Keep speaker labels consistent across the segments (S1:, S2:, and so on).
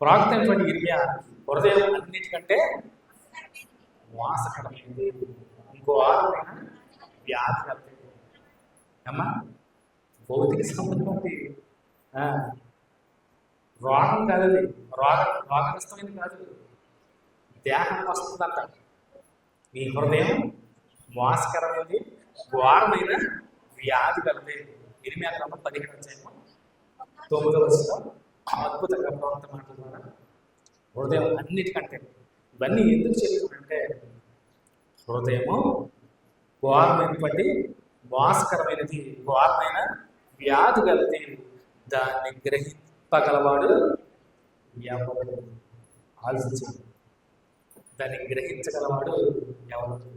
S1: ప్రాక్త అయినటువంటి ఇర్మియా హృదయం అన్నిటికంటే వాసకరమైంది ఇంకో ఆరోగ్యమైన వ్యాధి కలుగుతుంది అమ్మా భౌతిక సంబంధం రోగం కాదు అది రోగ రోగగ్రస్తమైనది కాదు. దేహం వస్తుందంట. నీ హృదయం వాసకరమైనది ఘోరమైన వ్యాధి కలిపే ఇరిమి అక్కడ పదిహేను అధ్యాయము తొమ్మిదవ అద్భుతంగా ప్రవర్తన మాట్లాడుతున్నారు హృదయం అన్నిటికంటే ఇవన్నీ ఎందుకు చెప్తుందంటే హృదయము ఘోరమైనటువంటి భాస్కరమైనది ఘోరమైన వ్యాధి కలిపి దాన్ని గ్రహింపగలవాడు ఎవరు? ఆలోచించాడు. దాన్ని గ్రహించగలవాడు ఎవరు?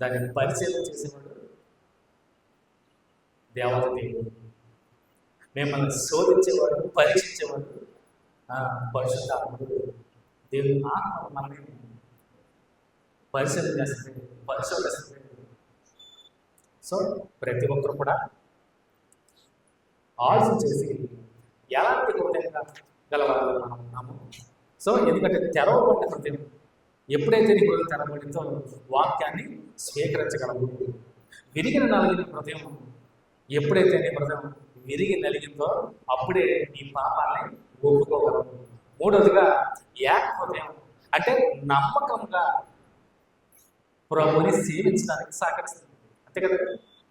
S1: దాన్ని పరిచయం చేసేవాడు దేవత దేవుడు. మిమ్మల్ని శోధించేవాడు పరీక్షించేవాడు ఆ, పరిశుద్ధాత్ముడు దేవుని ఆత్మ మనల్ని పరిశీలన చేస్తుంది పరిశోధిస్తుంది. సో ప్రతి ఒక్కరు కూడా ఆలోచించేసి ఎలాంటి హృదయంగా గలవాళ్ళు మనం ఉన్నాము. సో ఎందుకంటే తెరవబడిన హృదయం ఎప్పుడైతే నీ హృదయం తెరవబడిందో వాక్యాన్ని స్వీకరించగలవు. విరిగిన నలిగిన హృదయం ఎప్పుడైతే నీ హృదయం విరిగి నలిగిందో అప్పుడే నీ పాపాన్ని ఒప్పుకోగలవు మూడవదిగా ఏక హృదయం అంటే నమ్మకంగా ప్రభుని సేవించడానికి సహకరిస్తుంది. అంతే కదా?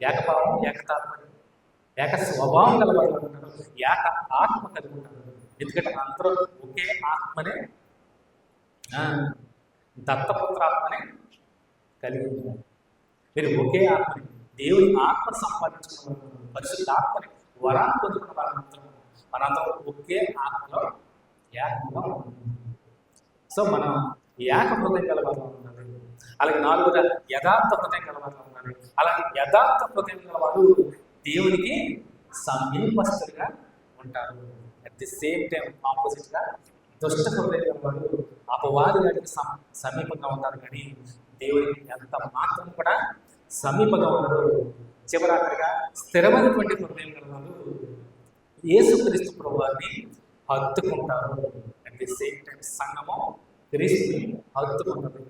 S1: ఏకభావం ఏకతాత్మని ఏక స్వభావం కలవారు ఉంటారు ఏక ఆత్మ కలిగి ఉంటారు ఎందుకంటే అందరూ ఒకే ఆత్మనే ఆ, దత్తపుత్ర ఆత్మనే కలిగి ఉంటారు మీరు ఒకే ఆత్మని. దేవుని ఆత్మ సంపాదించుకున్న పరిశుద్ధ ఆత్మని వరాన్ని పొందుకున్న వారందరూ మనందరం ఒకే ఆత్మలో ఏకంగా సో మనం ఏక హృదయం గలవారు ఉన్నారు అలాగే నాలుగుగా యథార్థ హృదయం గలవారు ఉన్నారు అలాగే యథార్థ హృదయం గలవారు దేవునికి సమీపస్తులుగా ఉంటారు. అట్ ది సేమ్ టైం ఆపోజిట్గా దుష్ట హృదయం గలవారు అపవాది గారికి సమ- సమీపంగా ఉంటారు. కానీ దేవునికి ఎంత మాత్రం కూడా సమీపంగా ఉండరు. చివరాఖరిగా స్థిరమైనటువంటి హృదయం ఏసు యేసుక్రీస్తు ప్రభువాన్ని హత్తుకుంటారు అట్ ది సేమ్ టైం సంగమం క్రీస్తుని హత్తుకుంటారు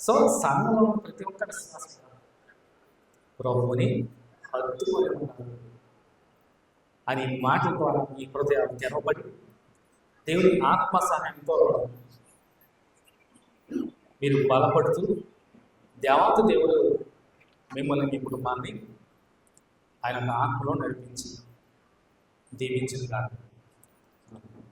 S1: సో సంఘంలో ప్రతి ఒక్క విశ్వాసం ప్రభువుని హత్తుకొని ఉంటారు. అని మాటల ద్వారా ఈ హృదయాలు తెరవబడి దేవుని ఆత్మ సహాయంతో మీరు బలపడుతూ దేవాత దేవుడు మిమ్మల్ని మీ కుటుంబాన్ని ఆయన ఆత్మలో నడిపించి దీవించిన కాదు